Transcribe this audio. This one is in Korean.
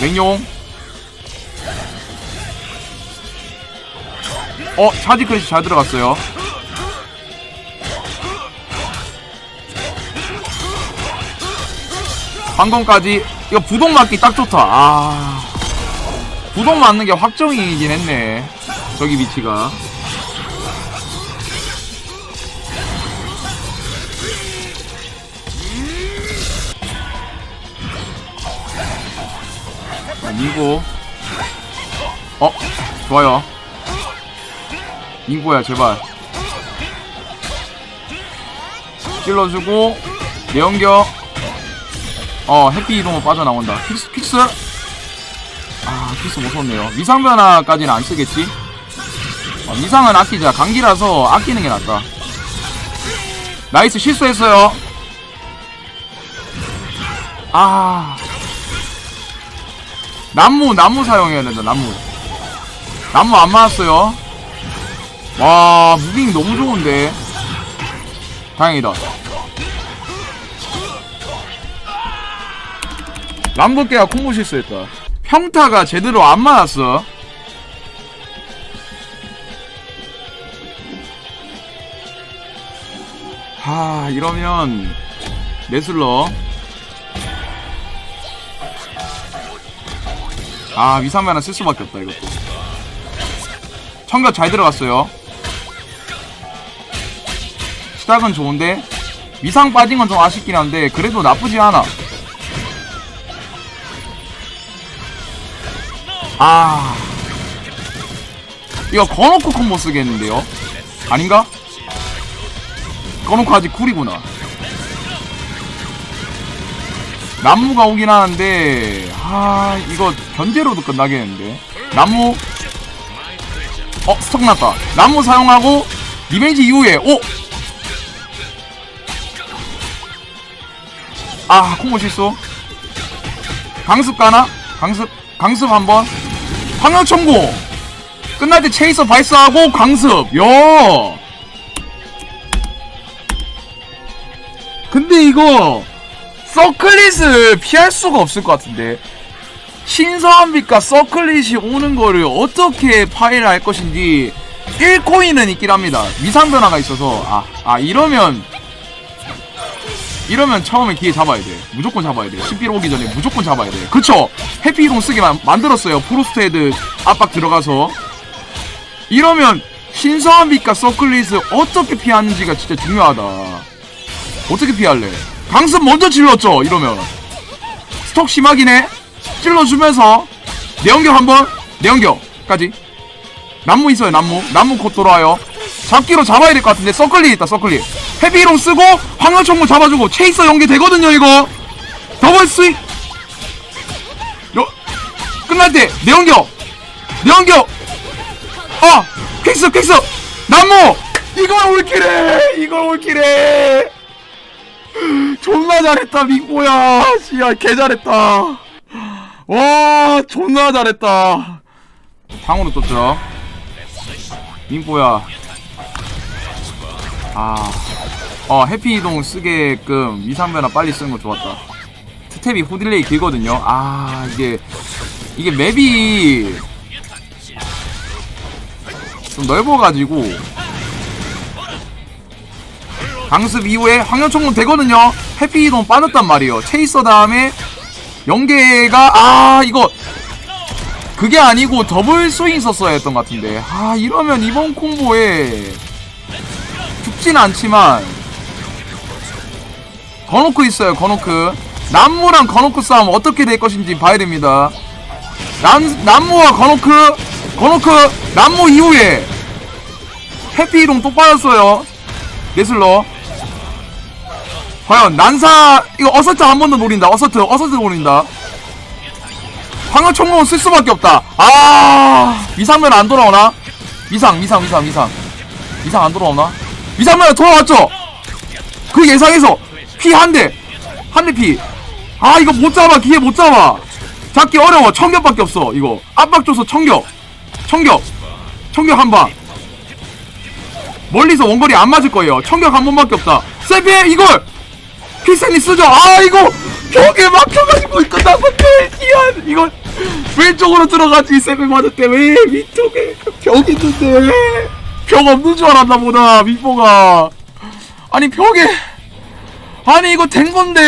맹용 어 차지 크래시 잘 들어갔어요. 방금까지 이거 부동 맞기 딱 좋다. 아. 부동 맞는 게 확정이긴 했네. 저기 위치가 아니고. 어? 좋아요. 인구야 제발. 찔러주고 내연격 어 해피 이동은 빠져나온다. 픽스 픽스? 아 픽스 무섭네요. 미상 변화까지는 안 쓰겠지? 어, 미상은 아끼자. 감기라서 아끼는 게 낫다. 나이스 실수했어요. 아 나무 나무 사용해야 된다 나무. 나무 안 맞았어요. 와 무빙 너무 좋은데. 다행이다. 람보께가 콤보 실수했다 평타가 제대로 안 맞았어. 하 이러면 레슬러 아 위상면 하나 쓸 수밖에 없다 이것도. 청각 잘 들어갔어요. 시작은 좋은데 위상 빠진 건 좀 아쉽긴 한데 그래도 나쁘지 않아. 아. 이거 거놓고 콤보 쓰겠는데요? 아닌가? 거놓고 아직 쿨이구나 나무가 오긴 하는데 아 이거 견제로도 끝나겠는데. 나무. 어 스톱 났다. 나무 사용하고 리벤지 이후에 오! 아 콤보 실수. 강습 가나? 강습 강습 한번. 황영 청고 끝날 때 체이서 발사하고 강습. 야 근데 이거 서클릿을 피할 수가 없을 것 같은데. 신선빛과 서클릿이 오는 거를 어떻게 파일을 할 것인지 1코인은 있긴 합니다. 미상 변화가 있어서. 아, 아 이러면 이러면 처음에 기회 잡아야 돼. 무조건 잡아야 돼. 11 오기 전에 무조건 잡아야 돼. 그쵸? 해피 이동 쓰게 만, 만들었어요. 프로스트 헤드 압박 들어가서. 이러면 신선빛과 서클릿을 어떻게 피하는지가 진짜 중요하다. 어떻게 피할래 강습 먼저 질렀죠 이러면. 스톡 심하긴 해. 찔러주면서 내연격 한번 내연격까지. 남무 있어요 남무. 남무 곧 돌아와요. 잡기로 잡아야 될 것 같은데 서클릿 있다 서클릿 헤비롱 쓰고 황금총무 잡아주고 체이서 연계 되거든요 이거. 더블 스윙. 여, 끝날 때 내연격 내연격 아 퀵스 퀵스. 남무! 이걸 올킬해! 이걸 올킬해 존나 잘했다 민고야. 씨야 개 잘했다. 와 존나 잘했다. 방으로 떴죠 민고야. 아, 어 해피 이동 쓰게끔 위상 변화 빨리 쓰는 거 좋았다. 스텝이 후딜레이 길거든요. 아 이게 이게 맵이 좀 넓어가지고. 강습 이후에 황년총문 되거든요 해피 이동 빠졌단 말이에요. 체이서 다음에 연계가 아 이거. 그게 아니고 더블 스윙 썼어야 했던 것 같은데. 아 이러면 이번 콤보에 죽진 않지만 거노크 있어요 거노크. 남무랑 거노크 싸움 어떻게 될 것인지 봐야 됩니다. 남, 남무와 거노크 거노크 남무 이후에 해피 이동 또 빠졌어요. 레슬러 과연 난사 이거 어서트 한 번 더 노린다. 어서트 어서트 노린다. 황금 총무는 쓸 수밖에 없다. 아 미상면 안 돌아오나? 미상 미상 미상 미상. 미상 안 돌아오나? 미상면 돌아왔죠? 그 예상에서 피 한대. 한 대 피. 아 이거 못 잡아. 기회 못 잡아. 잡기 어려워. 청격밖에 없어 이거. 압박 줘서 청격. 청격. 청격 한방. 멀리서 원거리 안 맞을 거예요. 청격 한 번밖에 없다. 세피에 이걸 필살기 쓰죠. 아 이거 벽에 막혀가지고 이거 나쁜데 이안 이거 왼쪽으로 들어가지 쌤을 맞았대 왜 위쪽에 벽 있는데? 벽 없는 줄 알았나 보다 미포가. 아니 벽에. 아니 이거 된 건데.